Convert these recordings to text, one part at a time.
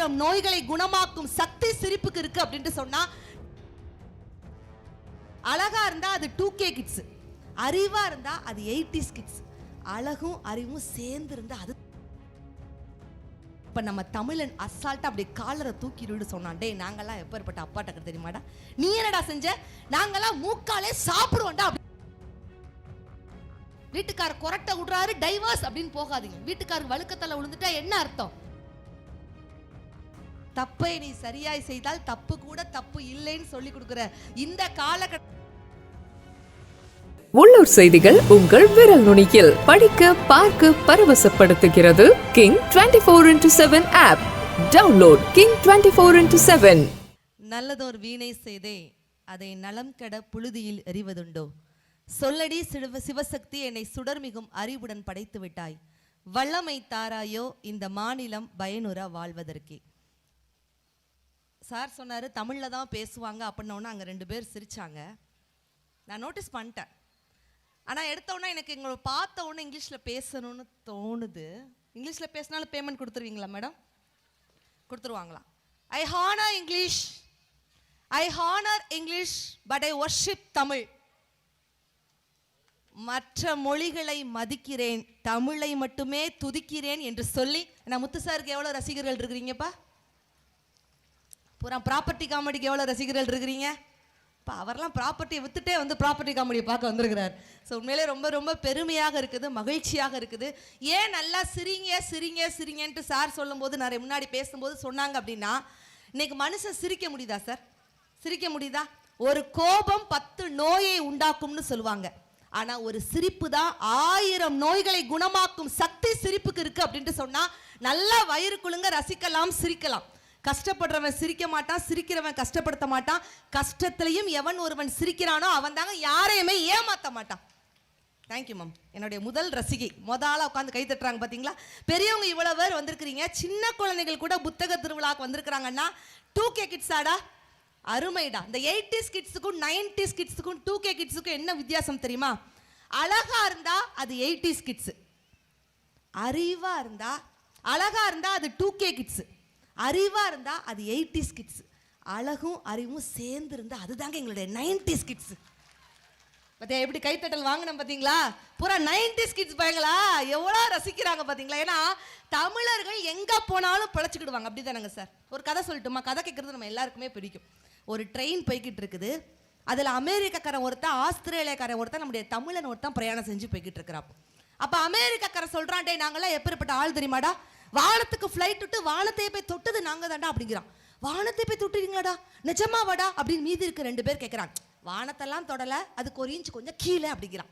ஆயிரம் நோய்களை குணமாக்கும் சக்தி சிரிப்புக்கு இருக்கு அப்படின்ட்டு சொன்னா அழகா இருந்தா அது டூ கே கிட்ஸ் அறிவா இருந்தா அது எயிட்டிஸ் கிட்ஸ் அழகும் அறிவும் சேர்ந்து இருந்தா அது இப்ப நம்ம தமிழன் அசால்ட்டா அப்படி காலரை தூக்கிடுன்னு சொன்னான். டேய் நாங்கெல்லாம் எப்பேற்பட்ட அப்பாட்டக்க தெரியுமாடா? நீ என்னடா செஞ்ச? நாங்கெல்லாம் மூக்காலே சாப்பிடுவோம்டா வீட்டுக்கார கொரட்டை விடுறாரு டைவர்ஸ் அப்படின்னு போகாதீங்க. வீட்டுக்காரர் வழுக்கத்தல விழுந்துட்டா என்ன அர்த்தம்? தப்பை நீ சரியாய் செய்தால் தப்பு கூட தப்பு இல்லைன்னு சொல்லி கொடுக்குற இந்த காலகட்ட உள்ளூர் செய்திகள் உங்கள் விரல் நுனியில் படிக்க பார்க்க பரவசப்படுத்துகிறது King twenty four into seven app download King twenty four into seven நல்லதோர் வீணை செய்தே அதை நலம் கெட புழுதியில் எறிவதுண்டோ? சொல்லடி சிவ சிவசக்தி என்னை சுடர்மிகும் அறிவுடன் படைத்து விட்டாய் வல்லமை தாராயோ இந்த மாநிலம் பயனுற வாழ்வதற்கே. சார் சொன்னார் தமிழில் தான் பேசுவாங்க அப்படின்னோடனே அங்கே ரெண்டு பேர் சிரித்தாங்க நான் நோட்டீஸ் பண்ணிட்டேன். ஆனால் எடுத்தவொடனே எனக்கு எங்களை பார்த்த உடனே இங்கிலீஷில் பேசணும்னு தோணுது. இங்கிலீஷில் பேசினாலும் பேமெண்ட் கொடுத்துருவீங்களா madam கொடுத்துருவாங்களா I honour English I honour English but I worship Tamil. மற்ற மொழிகளை மதிக்கிறேன். தமிழை மட்டுமே துதிக்கிறேன் என்று சொல்லி நான் முத்து சாருக்கு எவ்வளோ ரசிகர்கள் இருக்கிறீங்கப்பா? பூரா ப்ராப்பர்ட்டி காமெடிக்கு எவ்வளோ ரசிகர்கள் இருக்கிறீங்க? இப்போ அவர்லாம் ப்ராப்பர்ட்டியை வித்துட்டே வந்து ப்ராப்பர்ட்டி காமெடியை பார்க்க வந்திருக்கிறார். ஸோ உண்மையிலே ரொம்ப ரொம்ப பெருமையாக இருக்குது மகிழ்ச்சியாக இருக்குது. ஏன் நல்லா சிரிங்க சிரிங்க சிரிங்கன்ட்டு சார் சொல்லும்போது நிறைய முன்னாடி பேசும்போது சொன்னாங்க அப்படின்னா இன்னைக்கு மனுஷன் சிரிக்க முடியுதா சார் சிரிக்க முடியுதா? ஒரு கோபம் பத்து நோயை உண்டாக்கும்னு சொல்லுவாங்க. ஆனால் ஒரு சிரிப்பு தான் ஆயிரம் நோய்களை குணமாக்கும் சக்தி சிரிப்புக்கு இருக்குது அப்படின்ட்டு சொன்னால் நல்லா வயிறு குழுங்க ரசிக்கலாம் சிரிக்கலாம். கஷ்டப்படுறவன் சிரிக்க மாட்டான் சிரிக்கிறவன் கஷ்டப்படுத்த மாட்டான். கஷ்டத்திலையும் எவன் ஒருவன் சிரிக்கிறானோ அவன் தாங்க யாரையுமே ஏமாத்த மாட்டான். தேங்க்யூ மேம் என்னுடைய முதல் ரசிகை. மொதலா உட்காந்து கை தட்டுறாங்க பார்த்தீங்களா பெரியவங்க இவ்வளோ பேர் வந்திருக்கிறீங்க. சின்ன குழந்தைகள் கூட புத்தக திருவிழாவுக்கு வந்திருக்கிறாங்கன்னா டூ கே கிட்ஸாடா அருமைடா. இந்த எயிட்டிஸ் கிட்ஸுக்கும் நைன்டிஸ் கிட்ஸுக்கும் டூ கே கிட்ஸுக்கும் என்ன வித்தியாசம் தெரியுமா? அழகாக இருந்தால் அது எயிட்டிஸ் கிட்ஸு அறிவாக இருந்தால் அழகாக இருந்தால் அது டூ கே கிட்ஸு அறிவாக இருந்தால் அது எயிட்டிஸ் கிட்ஸ் அழகும் அறிவும் சேர்ந்து இருந்தால் அதுதாங்க எங்களுடைய நைன்டிஸ் கிட்ஸு பார்த்தியா எப்படி கைத்தட்டல் வாங்கினோம் பார்த்தீங்களா பூரா நைன்டிஸ் கிட்ஸ் பையங்களா? எவ்வளோ ரசிக்கிறாங்க பார்த்தீங்களா ஏன்னா தமிழர்கள் எங்கே போனாலும் பிழைச்சிக்கிடுவாங்க. அப்படி தானேங்க சார்? ஒரு கதை சொல்லட்டுமா? கதை கேட்குறது நம்ம எல்லாருக்குமே பிடிக்கும். ஒரு ட்ரெயின் போய்கிட்டு இருக்குது. அதில் அமெரிக்கக்காரன் ஒருத்தன் ஆஸ்திரேலியாக்காரன் ஒருத்தன் நம்முடைய தமிழன் ஒருத்தன் பிரயாணம் செஞ்சு போய்கிட்டு இருக்கிறான். அப்போ அமெரிக்காக்காரன் சொல்கிறான்டே நாங்களாம் நாங்கெல்லாம் எப்பேற்பட்ட ஆள் தெரியுமாடா? வானத்துக்கு ஃப்ளைட் விட்டு வானத்தையே போய் தொட்டது நாங்கள் தாண்டா அப்படிங்கிறான். வானத்தை போய் தொட்டுறீங்களாடா? நிஜமாவாடா அப்படின்னு மீதி இருக்க ரெண்டு பேர் கேட்குறான் வானத்தெல்லாம் தொடலை அதுக்கு ஒரு இன்ச் கொஞ்சம் கீழே அப்படிங்கிறான்.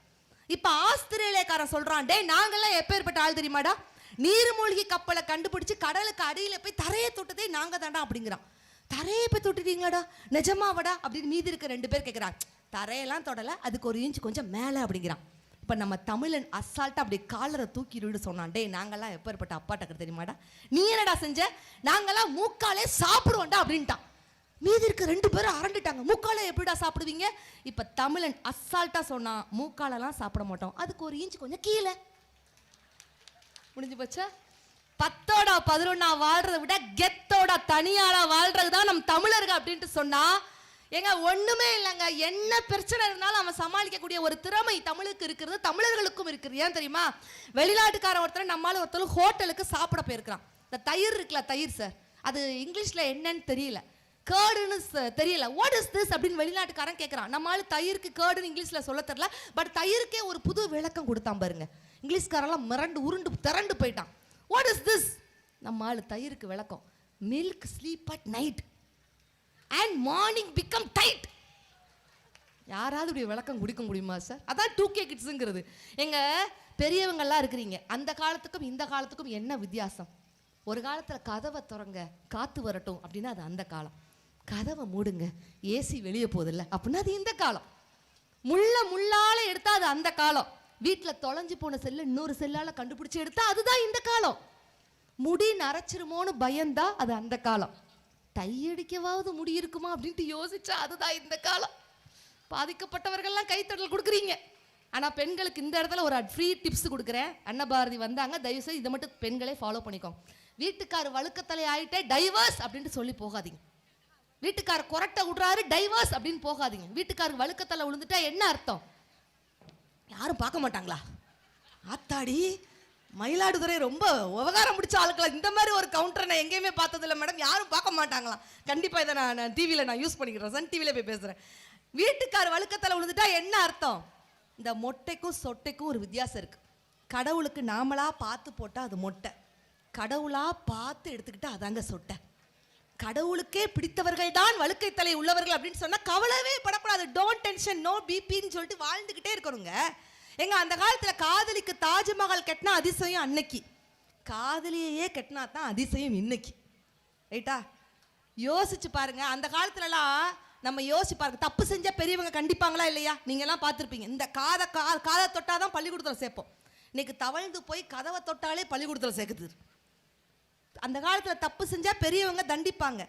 இப்போ ஆஸ்திரேலியாக்காரன் சொல்கிறான் டே நாங்கள்லாம் எப்பேற்பட்ட ஆள் தெரியுமாடா? நீர்மூழ்கி கப்பலை கண்டுபிடிச்சு கடலுக்கு அடியில் போய் தரையை தொட்டதே நாங்கள் தாண்டா அப்படிங்கிறான். தரையை போய் தொட்டுட்டீங்களாடா? நிஜமாவடா அப்படின்னு மீதி இருக்க ரெண்டு பேர் கேட்குறான் தரையெல்லாம் தொடலை அதுக்கு ஒரு இன்ச் கொஞ்சம் மேலே அப்படிங்கிறான். இப்போ நம்ம தமிழன் அசால்ட்டாக அப்படி காலரை தூக்கிடுன்னு சொன்னான். டே நாங்கள்லாம் எப்பேற்பட்ட அப்பாட்டக்க தெரியுமாடா? நீ என்னடா செஞ்ச? நாங்கள்லாம் மூக்காலே சாப்பிடுவோம்டா அப்படின்ட்டான் மீதி இருக்க ரெண்டு பேரும் அரண்டுட்டாங்க. மூக்கால எப்படிடா சாப்பிடுவீங்க? இப்போ தமிழன் அசால்ட்டாக சொன்னான். மூக்காலெல்லாம் சாப்பிட மாட்டோம். அதுக்கு ஒரு இஞ்சி கொஞ்சம் கீழே. முடிஞ்சு போச்சா? பத்தோட பதினொன்னா வாழ்றதை விட கெத்தோட தனியாளா வாழ்றது தான் நம் தமிழர்கள் அப்படின்ட்டு சொன்னா ஏங்க ஒண்ணுமே இல்லைங்க. என்ன பிரச்சனை இருந்தாலும் அவன் சமாளிக்கக்கூடிய ஒரு திறமை தமிழுக்கு இருக்கிறது தமிழர்களுக்கும் இருக்குது. ஏன் தெரியுமா? வெளிநாட்டுக்காரன் ஒருத்தர் நம்மளால ஒருத்தர் ஹோட்டலுக்கு சாப்பிட போயிருக்கிறான். இந்த தயிர் இருக்குல்ல தயிர் சார் அது இங்கிலீஷ்ல என்னன்னு தெரியல. கேர்டுன்னு தெரியல. வாட் இஸ் திஸ் அப்படின்னு வெளிநாட்டுக்காரன் கேட்குறான் நம்மளால தயிருக்கு கேர்டுன்னு இங்கிலீஷில் சொல்ல தெரில பட் தயிருக்கே ஒரு புது விளக்கம் கொடுத்தான் பாருங்க. இங்கிலீஷ்காரெல்லாம் மிரண்டு உருண்டு திரண்டு போயிட்டான். வாட் இஸ் திஸ் நம்ம தயிருக்கு விளக்கம். Milk sleep at night and morning become tight யாராவது இப்படி விளக்கம் குடிக்க முடியுமா சார் அதான் டூ கே கிட்ஸுங்கிறது எங்கள் பெரியவங்கள்லாம் இருக்கிறீங்க. அந்த காலத்துக்கும் இந்த காலத்துக்கும் என்ன வித்தியாசம்? ஒரு காலத்தில் கதவை திறங்க காற்று வரட்டும் அப்படின்னா அது அந்த காலம். கதவை மூடுங்க ஏசி வெளியே போதில்ல அப்படின்னா அது இந்த காலம். முள்ள முள்ளால் எடுத்தால் அது அந்த காலம். வீட்டில் தொலைஞ்சு போன செல்லு இன்னொரு செல்லால் கண்டுபிடிச்சி எடுத்தால் அதுதான் இந்த காலம். முடி நரைச்சிருமோன்னு பயந்தா அது அந்த காலம். டை அடிக்கவாவது முடி இருக்குமா அப்படின்ட்டு யோசிச்சா அதுதான் இந்த காலம். பாதிக்கப்பட்டவர்கள்லாம் கைத்தடல் கொடுக்குறீங்க. ஆனால் பெண்களுக்கு இந்த இடத்துல ஒரு ஃப்ரீ டிப்ஸ் கொடுக்குறேன். அன்னபாரதி வந்தாங்க தயவு செய்து இதை மட்டும் பெண்களே ஃபாலோ பண்ணிக்கோங்க. வீட்டுக்கார் வழுக்கத்தலை ஆயிட்டே டைவர்ஸ் அப்படின்ட்டு சொல்லி போகாதீங்க. வீட்டுக்கார் கொரட்டை விடுறாரு டைவர்ஸ் அப்படின்னு போகாதீங்க. வீட்டுக்காருக்கு வழுக்கத்தலை விழுந்துட்டா என்ன அர்த்தம்? யாரும் பார்க்க மாட்டாங்களா? ஆத்தாடி மயிலாடுதுறை ரொம்ப உபகாரம் பிடிச்ச ஆளுக்களை? இந்த மாதிரி ஒரு கவுண்டரை நான் எங்கேயுமே பார்த்ததில்ல மேடம் யாரும் பார்க்க மாட்டாங்களாம். கண்டிப்பாக இதை நான் நான் டிவியில் நான் யூஸ் பண்ணிக்கிறேன். சன் டிவியில் போய் பேசுகிறேன் வீட்டுக்கார் வழுக்கத்தில் விழுந்துட்டா என்ன அர்த்தம்? இந்த மொட்டைக்கும் சொட்டைக்கும் ஒரு வித்தியாசம் இருக்குது கடவுளுக்கு நாமளாக பார்த்து போட்டால் அது மொட்டை. கடவுளாக பார்த்து எடுத்துக்கிட்டால் அதாங்க சொட்டை. கடவுளுக்கே பிடித்தவர்கள் தான் வழுக்கை தலை உள்ளவர்கள் அப்படின்னு சொன்னால் கவலைவே படக்கூடாது. டோன்ட் டென்ஷன் நோ பிபின்னு சொல்லிட்டு வாழ்ந்துக்கிட்டே இருக்கணுங்க. எங்க அந்த காலத்துல காதலிக்கு தாஜ்மஹால் கட்டினா அதிசயம் அன்னைக்கு. காதலியையே கட்டினா தான் அதிசயம் இன்னைக்கு. ரைட்டா? யோசிச்சு பாருங்க அந்த காலத்துலலாம் நம்ம யோசிச்சு பாருங்க தப்பு செஞ்சா பெரியவங்க கண்டிப்பாங்களா இல்லையா? நீங்க எல்லாம் பார்த்துருப்பீங்க. இந்த காதை கா காதை தொட்டாதான் பள்ளிக்கூடத்தில் சேர்ப்போம். இன்னைக்கு தவழ்ந்து போய் கதவை தொட்டாலே பள்ளிக்கூடத்தில் சேர்க்குது. அந்த காலத்தில் தப்பு செஞ்சா பெரியவங்க தண்டிப்பாங்க.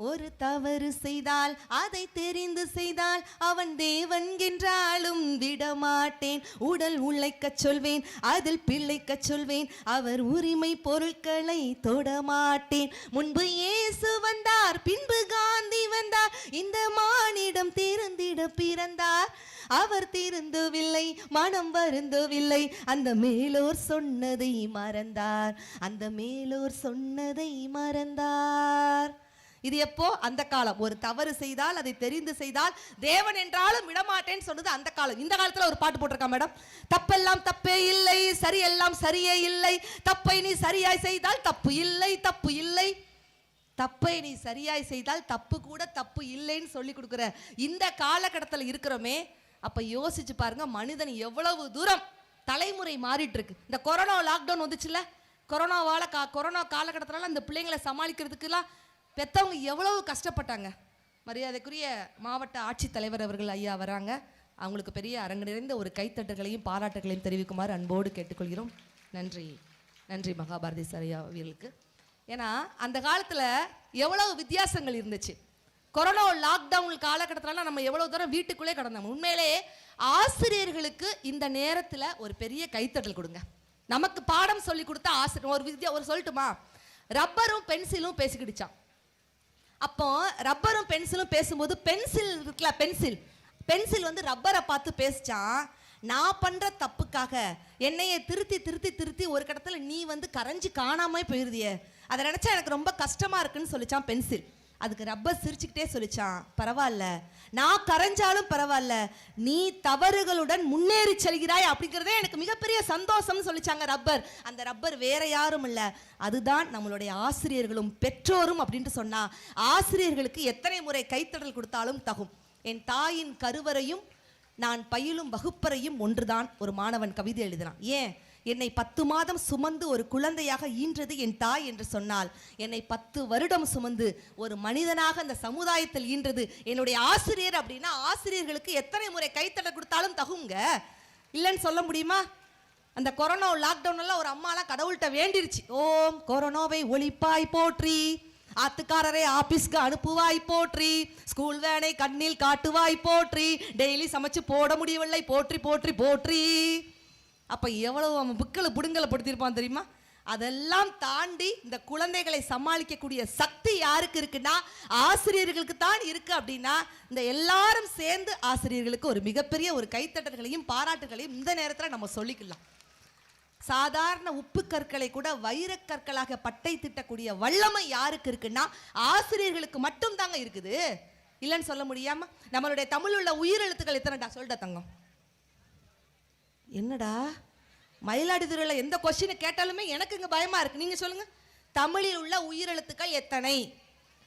ஒரு தவறு செய்தால் அதை தெரிந்து செய்தால் அவன் தேவன் என்றாலும் விடமாட்டேன். உடல் உழைக்கச் சொல்வேன் அதில் பிள்ளைக்கச் சொல்வேன் அவர் உரிமை பொருட்களை தொடமாட்டேன். முன்பு இயேசு வந்தார் பின்பு காந்தி வந்தார் இந்த மானிடம் திருந்திட பிறந்தார். அவர் திருந்தவில்லை மனம் வருந்தவில்லை அந்த மேலோர் சொன்னதை மறந்தார். அந்த மேலோர் சொன்னதை மறந்தார். இது எப்போ? அந்த காலம். ஒரு தவறு செய்தால் அதை தெரிந்து செய்தால் தேவன் என்றாலும் விடமாட்டேன்னு சொன்னது அந்த காலம். இந்த காலத்தில் ஒரு பாட்டு போட்டிருக்கா மேடம்? தப்பெல்லாம் தப்பே இல்லை சரியெல்லாம் சரியே இல்லை. தப்பை நீ சரியாய் செய்தால் தப்பு இல்லை தப்பு இல்லை. தப்பை நீ சரியாய் செய்தால் தப்பு கூட தப்பு இல்லைன்னு சொல்லி கொடுக்குற இந்த காலகட்டத்தில் இருக்கிறோமே அப்போ யோசிச்சு பாருங்க மனிதன் எவ்வளவு தூரம் தலைமுறை மாறிட்டு இருக்கு இந்த கொரோனா லாக்டவுன் வந்துச்சுல்ல? கொரோனாவால் கா கொரோனா காலகட்டத்தினால அந்த பிள்ளைங்களை சமாளிக்கிறதுக்குலாம் பெத்தவங்க எவ்வளவு கஷ்டப்பட்டாங்க? மரியாதைக்குரிய மாவட்ட ஆட்சித்தலைவர் அவர்கள் ஐயா வராங்க. அவங்களுக்கு பெரிய அரங்கு நிறைந்த ஒரு கைத்தட்டுகளையும் பாராட்டுகளையும் தெரிவிக்குமாறு அன்போடு கேட்டுக்கொள்கிறோம். நன்றி. நன்றி மகாபாரதி சரியா அவர்களுக்கு. ஏன்னா அந்த காலத்தில் எவ்வளவு வித்தியாசங்கள் இருந்துச்சு. கொரோனா லாக்டவுன் காலகட்டத்திலலாம் நம்ம எவ்வளோ தூரம் வீட்டுக்குள்ளே கடந்தோம். உண்மையிலே ஆசிரியர்களுக்கு இந்த நேரத்தில் ஒரு பெரிய கைத்தட்டல் கொடுங்க. நமக்கு பாடம் சொல்லி கொடுத்தா ஆசிரியர் ஒரு வித்யா ஒரு சொல்லட்டுமா? ரப்பரும் பென்சிலும் பேசிக்கிடுச்சான் அப்போ ரப்பரும் பென்சிலும் பேசும்போது பென்சில் இருக்குல்ல பென்சில். பென்சில் வந்து ரப்பரை பார்த்து பேசிச்சான் நான் பண்ற தப்புக்காக என்னைய திருத்தி திருத்தி திருத்தி ஒரு கடத்தில் நீ வந்து கரைஞ்சி காணாமல் போயிருதிய. அதை நினைச்சா எனக்கு ரொம்ப கஷ்டமா இருக்குன்னு சொல்லிச்சான் பென்சில். அதுக்கு ரப்பர் சிரிச்சுக்கிட்டே சொல்லிச்சான் பரவாயில்ல. நான் கரைஞ்சாலும் பரவாயில்ல. நீ தவறுகளுடன் முன்னேறி செல்கிறாய் அப்படிங்கிறதே எனக்கு மிகப்பெரிய சந்தோஷம்னு சொல்லிச்சாங்க ரப்பர். அந்த ரப்பர் வேற யாரும் இல்லை. அதுதான் நம்மளுடைய ஆசிரியர்களும் பெற்றோரும் அப்படின்ட்டு சொன்னா ஆசிரியர்களுக்கு எத்தனை முறை கைத்தடல் கொடுத்தாலும் தகும். என் தாயின் கருவறையும் நான் பயிலும் வகுப்பறையும் ஒன்றுதான். ஒரு மாணவன் கவிதை எழுதினான் ஏன்? என்னை பத்து மாதம் சுமந்து ஒரு குழந்தையாக ஈன்றது என் தாய் என்று சொன்னால் என்னை பத்து வருடம் சுமந்து ஒரு மனிதனாக அந்த சமுதாயத்தில் ஈன்றது என்னுடைய ஆசிரியர் அப்படின்னா ஆசிரியர்களுக்கு எத்தனை முறை கைத்தட கொடுத்தாலும் தகுங்க. இல்லைன்னு சொல்ல முடியுமா? அந்த கொரோனா லாக்டவுன் எல்லாம் ஒரு அம்மாலாம் கடவுள்கிட்ட வேண்டிருச்சு. ஓம் கொரோனாவை ஒழிப்பாய் போற்றி ஆத்துக்காரரை ஆபீஸ்க்கு அனுப்புவாய் போற்றி ஸ்கூல் வேனை கண்ணில் காட்டுவாய் போற்றி டெய்லி சமைச்சு போட முடியவில்லை போற்றி போற்றி போற்றி. அப்போ எவ்வளவு அவன் புக்களை புடுங்கலை படுத்திருப்பான் தெரியுமா? அதெல்லாம் தாண்டி இந்த குழந்தைகளை சமாளிக்கக்கூடிய சக்தி யாருக்கு இருக்குன்னா ஆசிரியர்களுக்கு தான் இருக்கு அப்படின்னா இந்த எல்லாரும் சேர்ந்து ஆசிரியர்களுக்கு ஒரு மிகப்பெரிய ஒரு கைத்தட்டல்களையும் பாராட்டுகளையும் இந்த நேரத்தில் நம்ம சொல்லிக்கலாம். சாதாரண உப்பு கற்களை கூட வைரக்கற்களாக பட்டை திட்டக்கூடிய வல்லமை யாருக்கு இருக்குன்னா ஆசிரியர்களுக்கு மட்டும் தாங்க இருக்குது. இல்லைன்னு சொல்ல முடியாம நம்மளுடைய தமிழ் உள்ள உயிரெழுத்துக்கள் எத்தனைடா சொல்லிட்ட தங்கம். என்னடா? மயிலாடுதுறையில் எந்த கொஸ்டின் கேட்டாலுமே எனக்கு இங்கே பயமாக இருக்குது நீங்கள் சொல்லுங்கள் தமிழில் உள்ள உயிரெழுத்துக்கள் எத்தனை?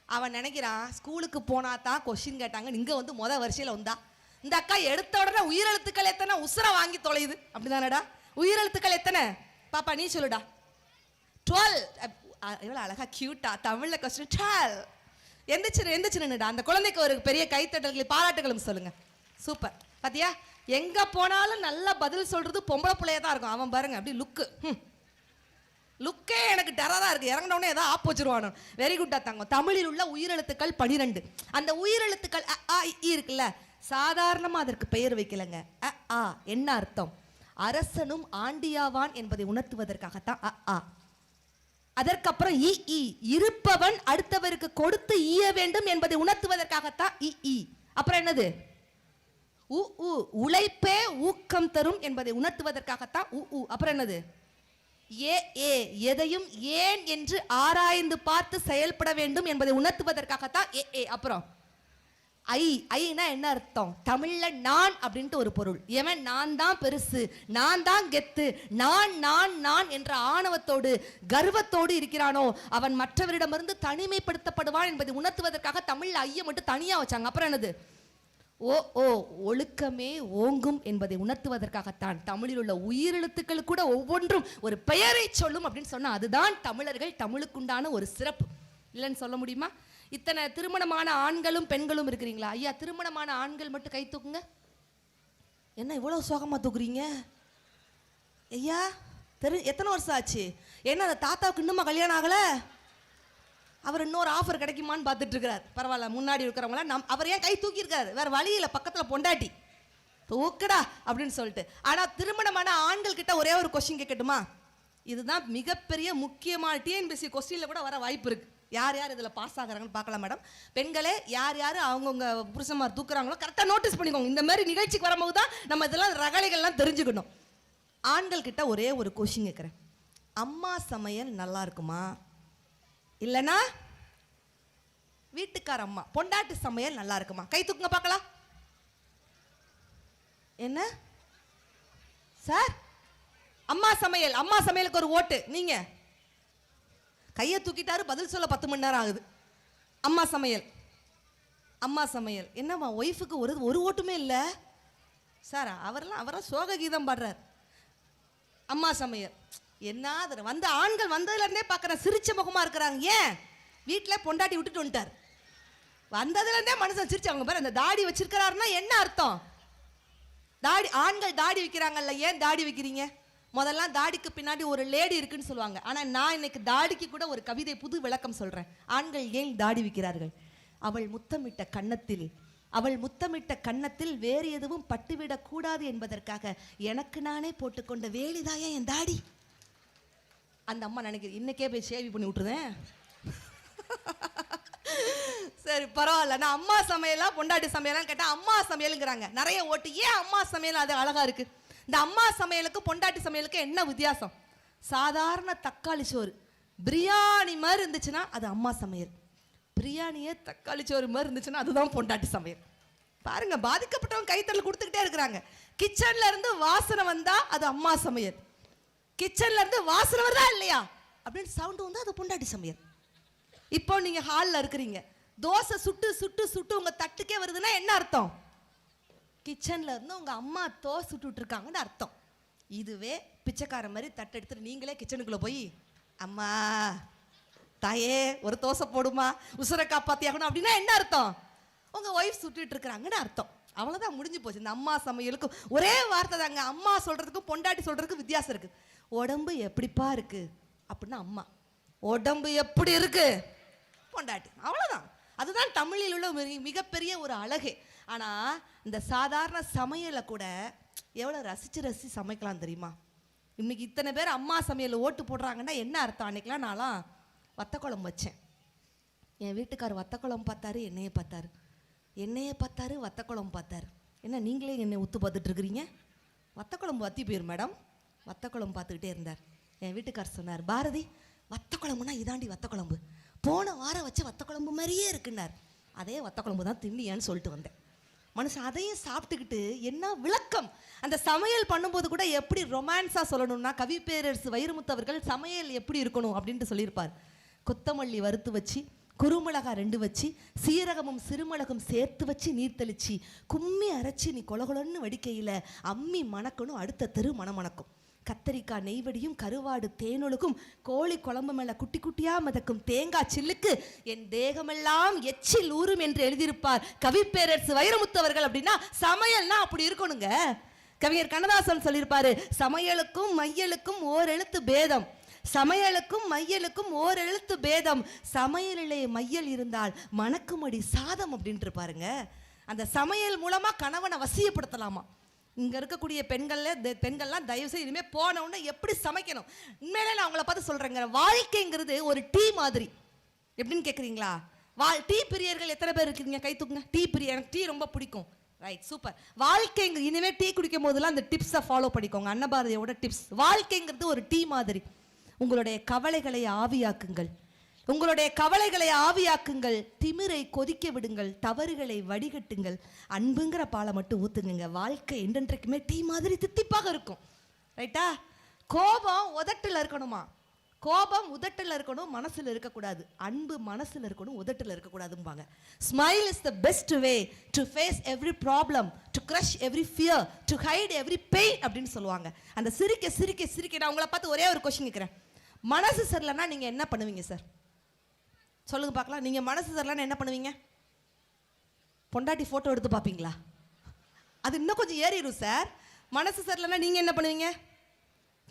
அவன் நினைக்கிறான் ஸ்கூலுக்கு போனா தான் கொஸ்டின் கேட்டாங்க இங்கே வந்து முத வரிசையில் வந்தா. இந்த அக்கா எடுத்த உடனே உயிரெழுத்துக்கள் எத்தனை? உசுர வாங்கி தொலையுது. அப்படிதானடா? உயிரெழுத்துக்கள் எத்தனை? பாப்பா நீ சொல்லுடா. டுவெல் எவ்வளோ அழகா கியூட்டா தமிழில் கொஸ்டின் டுவெல் எந்திரிச்சு எந்திரிச்சுடா அந்த குழந்தைக்கு ஒரு பெரிய கைத்தட்டல்களை பாராட்டுகளும் சொல்லுங்கள் சூப்பர் பார்த்தியா எங்க போனாலும் நல்ல பதில் சொல்றது பொம்பளை பிள்ளைய தான் இருக்கும். அவன் பாருங்க அப்படி லுக்கு லுக்கே எனக்கு டராக இருக்கு. இருக்குது உடனே ஏதோ ஆப் வச்சிருவானு. வெரி குட்டா தங்கம் தமிழில் உள்ள உயிரெழுத்துக்கள் பனிரெண்டு. அந்த உயிரெழுத்துக்கள் அ, ஆ இ, இருக்குல்ல சாதாரணமா அதற்கு பெயர் வைக்கலங்க. அ, ஆ என்ன அர்த்தம்? அரசனும் ஆண்டியாவான் என்பதை உணர்த்துவதற்காகத்தான் அ, ஆ. அதற்கப்புறம் இ இ. இருப்பவன் அடுத்தவருக்கு கொடுத்து ஈய வேண்டும் என்பதை உணர்த்துவதற்காகத்தான் இ இ. அப்புறம் என்னது? உ உ உழைப்பே ஊக்கம் தரும் என்பதை உணர்த்துவதற்காகத்தான் உ உ. அப்புறம் என்னது? ஏ ஏ எதையும் ஏன் என்று ஆராய்ந்து பார்த்து செயல்பட வேண்டும் என்பதை உணர்த்துவதற்காகத்தான் ஏ ஏ. அப்புறம் ஐ ஐனா என்ன அர்த்தம்? தமிழ்ல நான் அப்படின்ட்டு ஒரு பொருள். எவன் நான் தான் பெருசு நான் தான் கெத்து நான் நான் நான் என்ற ஆணவத்தோடு கர்வத்தோடு இருக்கிறானோ அவன் மற்றவரிடமிருந்து தனிமைப்படுத்தப்படுவான் என்பதை உணர்த்துவதற்காக தமிழ்ல ஐயை மட்டும் தனியா வச்சாங்க. அப்புறம் என்னது? ஓ ஓ ஒழுக்கமே ஓங்கும் என்பதை உணர்த்துவதற்காகத்தான் தமிழில் உள்ள உயிரெழுத்துக்கள் கூட ஒவ்வொன்றும் ஒரு பெயரை சொல்லும் அப்படின்னு சொன்னால் அதுதான் தமிழர்கள் தமிழுக்குண்டான ஒரு சிறப்பு. இல்லைன்னு சொல்ல முடியுமா? இத்தனை திருமணமான ஆண்களும் பெண்களும் இருக்கிறீங்களா? ஐயா திருமணமான ஆண்கள் மட்டும் கை தூக்குங்க. என்ன இவ்வளோ சோகமாக தூக்குறீங்க? ஐயா தெரு எத்தனை வருஷம் ஆச்சு? என்ன அந்த தாத்தாவுக்கு இன்னுமா கல்யாணம் ஆகலை? அவர் இன்னொரு ஆஃபர் கிடைக்குமான்னு பார்த்துட்டு இருக்கிறார் பரவாயில்ல முன்னாடி இருக்கிறவங்கள நம் அவர் ஏன் கை தூக்கியிருக்காரு? வேற வழியில் பக்கத்தில் பொண்டாட்டி. தூக்குடா அப்படின்னு சொல்லிட்டு. ஆனால் திருமணமான ஆண்கள் கிட்ட ஒரே ஒரு கொஸ்டின் கேட்கட்டுமா? இதுதான் மிகப்பெரிய முக்கியமான டிஎன்பிசி கொஸ்டினில் கூட வர வாய்ப்பு இருக்கு. யார் யார் இதில் பாஸ் ஆகுறாங்கன்னு பார்க்கலாம் மேடம் பெண்களே யார் யார் அவங்கவுங்க புருஷன்மார் தூக்குறாங்களோ கரெக்டாக நோட்டீஸ் பண்ணிக்கோங்க. இந்த மாதிரி நிகழ்ச்சிக்கு வரும்போது தான் நம்ம இதெல்லாம் ரகளைகள்லாம் தெரிஞ்சுக்கணும். ஆண்கள் கிட்ட ஒரே ஒரு கொஷின் கேட்குறேன். அம்மா சமையல் நல்லா இருக்குமா? இல்லைனா வீட்டுக்கார அம்மா பொண்டாட்டு சமையல் நல்லா இருக்குமா கை தூக்குங்க பார்க்கலாம். என்ன? சார் அம்மா சமையல் அம்மா சமையலுக்கு ஒரு ஓட்டு நீங்க. கையை தூக்கிட்டாரு பதில் சொல்ல பத்து மணி நேரம் ஆகுது. அம்மா சமையல் அம்மா சமையல். என்னம்மா ஒய்ஃபுக்கு ஒரு ஒரு ஓட்டுமே இல்லை? சார் அவரெல்லாம் அவரெல்லாம் சோக கீதம் பாடுறார். அம்மா சமையல். என்ன அது வந்து ஆண்கள் வந்ததுலேருந்தே பார்க்குறேன் சிரிச்ச முகமாக இருக்கிறாங்க. ஏன்? வீட்டில் பொண்டாட்டி விட்டுட்டு வந்துட்டார். வந்ததுலேருந்தே மனுஷன் சிரிச்சு அவங்க பாரு அந்த தாடி வச்சிருக்கிறாருன்னா என்ன அர்த்தம்? தாடி ஆண்கள் தாடி வைக்கிறாங்கல்ல ஏன் தாடி வைக்கிறீங்க? முதல்ல தாடிக்கு பின்னாடி ஒரு லேடி இருக்குன்னு சொல்லுவாங்க. ஆனால் நான் இன்னைக்கு தாடிக்கு கூட ஒரு கவிதை புது விளக்கம் சொல்கிறேன் ஆண்கள் ஏன் தாடி வைக்கிறார்கள்? அவள் முத்தமிட்ட கன்னத்தில் அவள் முத்தமிட்ட கன்னத்தில் வேறு எதுவும் பட்டுவிடக்கூடாது என்பதற்காக எனக்கு நானே போட்டுக்கொண்ட வேலிதாயா என் தாடி? அந்த அம்மா நினைக்கிறேன் இன்னைக்கே போய் சேவி பண்ணி விட்டுருதேன் சரி பரவாயில்ல. நான் அம்மா சமையலா பொண்டாட்டி சமையலான்னு கேட்டால் அம்மா சமையலுங்கிறாங்க. நிறைய ஓட்டு. ஏன் அம்மா சமையல் அது அழகாக இருக்குது இந்த அம்மா சமையலுக்கு பொண்டாட்டி சமையலுக்கு என்ன வித்தியாசம்? சாதாரண தக்காளி சோறு. பிரியாணி மாதிரி இருந்துச்சுன்னா அது அம்மா சமையல். பிரியாணியே தக்காளி சோறு மாதிரி இருந்துச்சுன்னா அதுதான் பொண்டாட்டி சமையல். பாருங்க பாதிக்கப்பட்டவங்க கைத்தறல் கொடுத்துக்கிட்டே இருக்கிறாங்க. கிச்சன்ல இருந்து வாசனை வந்தா அது அம்மா சமையல். கிச்சன்ல இருந்து வாசல் வருதா இல்லையா? அப்படின்னு சவுண்டு வந்து அது பொண்டாட்டி சமையல். இப்போ நீங்க ஹாலில் இருக்கிறீங்க. தோசை சுட்டு சுட்டு சுட்டு உங்க தட்டுக்கே வருதுன்னா என்ன அர்த்தம்? கிச்சன்ல இருந்து உங்க அம்மா தோசை சுட்டுட்டு இருக்காங்கன்னு அர்த்தம். இதுவே பிச்சைக்கார மாதிரி தட்டு எடுத்துட்டு நீங்களே கிச்சனுக்குள்ள போய் அம்மா தாயே ஒரு தோசை போடுமா? உசுரை காப்பாத்தியாகணும் அப்படின்னா என்ன அர்த்தம்? உங்க ஒய்ஃப் சுட்டுட்டு இருக்கிறாங்கன்னு அர்த்தம். அவ்வளோதான் முடிஞ்சு போச்சு. இந்த அம்மா சமையலுக்கும் ஒரே வார்த்தை தாங்க. அம்மா சொல்றதுக்கும் பொண்டாட்டி சொல்றதுக்கும் வித்தியாசம் இருக்குது உடம்பு எப்படிப்பா இருக்கு? அப்படின்னா அம்மா. உடம்பு எப்படி இருக்கு? பொண்டாட்டி. அவ்வளோதான் அதுதான் தமிழில் உள்ள மிக- மிகப்பெரிய ஒரு அழகு. ஆனால் இந்த சாதாரண சமையலை கூட எவ்வளோ ரசித்து ரசித்து சமைக்கலாம் தெரியுமா? இன்னைக்கு இத்தனை பேர் அம்மா சமையல் ஓட்டு போடுறாங்கன்னா என்ன அர்த்தம்? அன்றைக்கெலாம் நான்லாம் வத்த குழம்பு வச்சேன். என் வீட்டுக்கார் வத்த குழம்பு பார்த்தாரு என்னையே பார்த்தாரு. என்னையே பார்த்தாரு வத்த குழம்பு பார்த்தாரு. என்ன நீங்களே என்னை உத்து பார்த்துட்ருக்குறீங்க வத்தக்குழம்பு வத்த குழம்பு வத்தி போயிரு மேடம் வத்த குழம்பு பார்த்துக்கிட்டே இருந்தார். என் வீட்டுக்கார் சொன்னார் பாரதி வத்த குழம்புனா இதாண்டி வத்த குழம்பு போன வாரம் வச்ச வத்த குழம்பு மாதிரியே இருக்குன்னார். அதே வத்த குழம்பு தான் தின்னியான்னு சொல்லிட்டு வந்தேன். மனுஷன் அதையும் சாப்பிட்டுக்கிட்டு என்ன விளக்கம்? அந்த சமையல் பண்ணும்போது கூட எப்படி ரொமான்ஸாக சொல்லணும்னா கவி பேரரசு வைரமுத்து அவர்கள் சமையல் எப்படி இருக்கணும் அப்படின்ட்டு சொல்லியிருப்பார். கொத்தமல்லி வறுத்து வச்சு குறுமிளகா ரெண்டு வச்சு சீரகமும் சிறுமிளகும் சேர்த்து வச்சு நீர் தெளித்து கும்மி அரைச்சி நீ கொலகொலன்னு வடிக்கையில் அம்மி மணக்கணும் அடுத்த தெரு மணமணக்கும். கத்தரிக்காய் நெய்வடியும் கருவாடு தேனொழுகும் கோழி குழம்பு மேல குட்டி குட்டியா மிதக்கும் தேங்காய் சில்லுக்கு என் தேகமெல்லாம் எச்சில் ஊறும் என்று எழுதியிருப்பார் கவிப்பேரரசு வைரமுத்து அவர்கள் அப்படின்னா சமையல்னா அப்படி இருக்கணுங்க. கவிஞர் கண்ணதாசன் சொல்லியிருப்பாரு சமையலுக்கும் மையலுக்கும் ஓர் எழுத்து பேதம். சமையலுக்கும் மையலுக்கும் ஓர் எழுத்து பேதம். சமையலிலே மையல் இருந்தால் மணக்குமடி சாதம் அப்படின்ட்டு பாருங்க அந்த சமையல் மூலமா கணவனை வசியப்படுத்தலாமா? இங்கே இருக்கக்கூடிய பெண்கள்ல பெண்கள்லாம் தயவு செய்து இனிமே எப்படி சமைக்கணும்? உண்மையிலே நான் அவங்கள பார்த்து சொல்கிறேங்க வாழ்க்கைங்கிறது ஒரு டீ மாதிரி. எப்படின்னு கேட்குறீங்களா வா டீ பிரியர்கள் எத்தனை பேர் இருக்கீங்க? கை தூக்குங்க. டீ பிரியர் எனக்கு டீ ரொம்ப பிடிக்கும். ரைட் சூப்பர் வாழ்க்கைங்க இனிமேல் டீ குடிக்கும் போதெல்லாம் அந்த டிப்ஸை ஃபாலோ பண்ணிக்கோங்க. அன்னபாரதியோட டிப்ஸ் வாழ்க்கைங்கிறது ஒரு டீ மாதிரி. உங்களுடைய கவலைகளை ஆவியாக்குங்கள். உங்களுடைய கவலைகளை ஆவியாக்குங்கள் திமிரை கொதிக்க விடுங்கள் தவறுகளை வடிகட்டுங்கள். அன்புங்கிற பாலை மட்டும் ஊத்துங்க வாழ்க்கை என்றென்றைக்குமே டீ மாதிரி தித்திப்பாக இருக்கும். ரைட்டா? கோபம் உதட்டில் இருக்கணுமா? கோபம் உதட்டில் இருக்கணும் மனசில் இருக்கக்கூடாது. அன்பு மனசில் இருக்கணும் உதட்டில் இருக்கக்கூடாதும்பாங்க. Smile is the best way to face every problem to crush every fear to hide every pain அப்படின்னு சொல்லுவாங்க. அந்த சிரிக்க சிரிக்க சிரிக்க நான் உங்களை பார்த்து ஒரே ஒரு கொஷின் கேட்குறேன். மனசு சரியில்லைன்னா நீங்கள் என்ன பண்ணுவீங்க சார் சொல்லுங்க பார்க்கலாம். நீங்கள் மனசு சரியில்லைன்னா என்ன பண்ணுவீங்க? பொண்டாட்டி ஃபோட்டோ எடுத்து பார்ப்பீங்களா? அது இன்னும் கொஞ்சம் ஏறிடும் சார் மனசு சரியில்லைன்னா நீங்கள் என்ன பண்ணுவீங்க?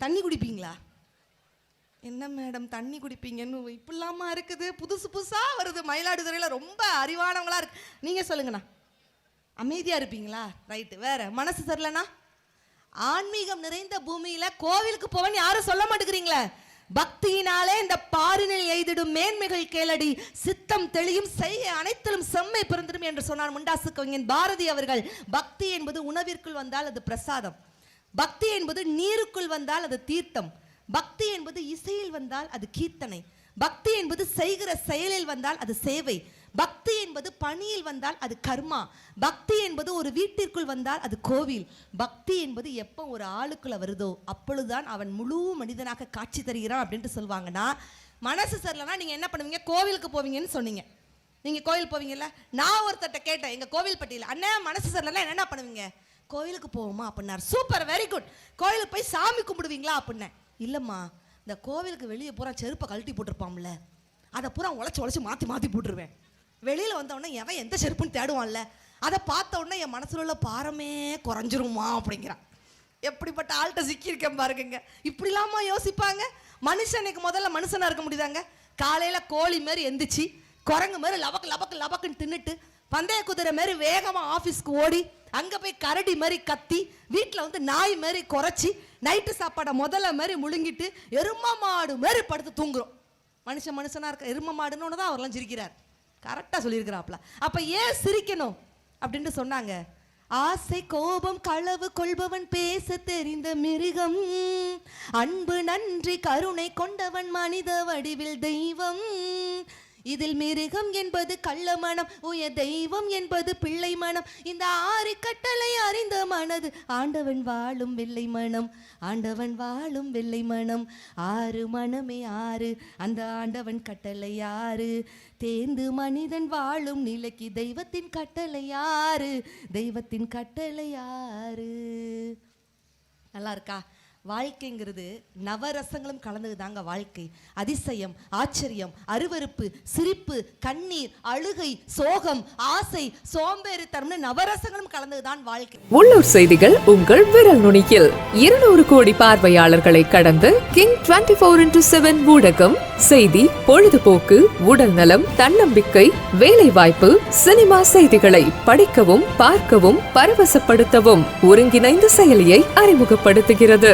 தண்ணி குடிப்பீங்களா? என்ன மேடம் தண்ணி குடிப்பீங்கன்னு இப்படிலாமா இருக்குது? புதுசு புதுசாக வருது. மயிலாடுதுறையில் ரொம்ப அறிவானவங்களாக இருக்கு. நீங்கள் சொல்லுங்கண்ணா. அமைதியாக இருப்பீங்களா? ரைட்டு வேற. மனசு சரியில்லைண்ணா ஆன்மீகம் நிறைந்த பூமியில் கோவிலுக்கு போவேன்னு யாரும் சொல்ல மாட்டேங்கிறீங்களே. பக்தியினாலே இந்த பாரினில் எய்திடும் மேன்மைகள் கேளடி சித்தம் தெளியும் செய்ய அனைத்திலும் செம்மை பிறந்திடும் என்று சொன்னார் முண்டாசு கவிஞன் பாரதி அவர்கள். பக்தி என்பது உணவிற்குள் வந்தால் அது பிரசாதம். பக்தி என்பது நீருக்குள் வந்தால் அது தீர்த்தம். பக்தி என்பது இசையில் வந்தால் அது கீர்த்தனை. பக்தி என்பது செய்கிற செயலில் வந்தால் அது சேவை. பக்தி என்பது பணியில் வந்தால் அது கர்மா. பக்தி என்பது ஒரு வீட்டிற்குள் வந்தால் அது கோவில். பக்தி என்பது எப்போ ஒரு ஆளுக்குள்ள வருதோ அப்பொழுதுதான் அவன் முழு மனிதனாக காட்சி தருகிறான் அப்படின்ட்டு சொல்லுவாங்கன்னா மனசு சரியில்லைனா நீங்கள் என்ன பண்ணுவீங்க? கோவிலுக்கு போவீங்கன்னு சொன்னீங்க. நீங்கள் கோவில் போவீங்கல்ல? நான் ஒருத்தட்ட கேட்டேன் எங்க கோவில்பட்டியில் அண்ணா மனசு சரியில்லைனா என்ன பண்ணுவீங்க? கோவிலுக்கு போவோமா அப்படின்னார். சூப்பர் வெரி குட் கோவிலுக்கு போய் சாமி கும்பிடுவீங்களா? அப்படின்னேன். இல்லைம்மா இந்த கோவிலுக்கு வெளியே பூரா செருப்பை கழட்டி போட்டிருப்பாம்ல. அதை பூரா உழைச்சி உழைச்சி மாற்றி மாற்றி போட்டுருவேன். வெளியில் வந்தவொடனே எவன் எந்த செருப்புன்னு தேடுவான்ல? அதை பார்த்த உடனே என் மனசில் உள்ள பாரமே குறைஞ்சிருமா அப்படிங்கிறான். எப்படிப்பட்ட ஆள்கிட்ட சிக்கியிருக்கேன் பாருங்க இப்படிலாமா யோசிப்பாங்க? மனுஷனுக்கு முதல்ல மனுஷனாக இருக்க முடியுதாங்க? காலையில் கோழி மாரி எந்திரிச்சு குரங்கு மாரி லபக்கு லபக்கு லபக்குன்னு தின்னுட்டு பந்தய குதிரை மாரி வேகமாக ஆஃபீஸ்க்கு ஓடி அங்கே போய் கரடி மாதிரி கத்தி வீட்டில் வந்து நாய் மாதிரி குறைச்சி நைட்டு சாப்பாடை முதல்ல மாதிரி முழுங்கிட்டு எரும மாடு மாதிரி படுத்து தூங்குறோம். மனுஷன் மனுஷனாக இருக்க எரும மாடுன்னு ஒன்று தான் அவர்லாம் சிரிக்கிறார். கரெக்டாக சொல்லியிருக்கிறாப்ல. அப்போ ஏன் சிரிக்கணும்? அப்படின்ட்டு சொன்னாங்க. ஆசை கோபம் களவு கொள்பவன் பேச தெரிந்த மிருகம். அன்பு நன்றி கருணை கொண்டவன் மனித வடிவில் தெய்வம். இதில் மிருகம் என்பது கள்ள மனம் உய தெய்வம் என்பது பிள்ளை மனம். இந்த ஆறு கட்டளை அறிந்த மனது ஆண்டவன் வாழும் வெள்ளை மனம் ஆண்டவன் வாழும் வெள்ளை மனம். ஆறு மனமே ஆறு அந்த ஆண்டவன் கட்டளை ஆறு. தேர்ந்து மனிதன் வாழும் நிலைக்கு தெய்வத்தின் கட்டளை ஆறு தெய்வத்தின் கட்டளை ஆறு. நல்லா இருக்கா? வாழ்க்கைங்கிறது நவரசங்களும் கலந்தது தாங்க வாழ்க்கை. அதிசயம் ஆச்சரியம் அருவருப்பு சிரிப்பு கண்ணீர் அழுகை சோகம் ஆசை சோம்பேறித்தனம்னு நவரசங்களும் கலந்தது தான் வாழ்க்கை. உள்ளூர் செய்திகள் உங்கள் விரல் நுனியில். இருநூறு கோடி பார்வையாளர்களை கடந்து King twenty four into seven ஊடகம் செய்தி பொழுதுபோக்கு உடல் நலம் தன்னம்பிக்கை வேலைவாய்ப்பு சினிமா செய்திகளை படிக்கவும் பார்க்கவும் பரவசப்படுத்தவும் ஒருங்கிணைந்த செயலியை அறிமுகப்படுத்துகிறது.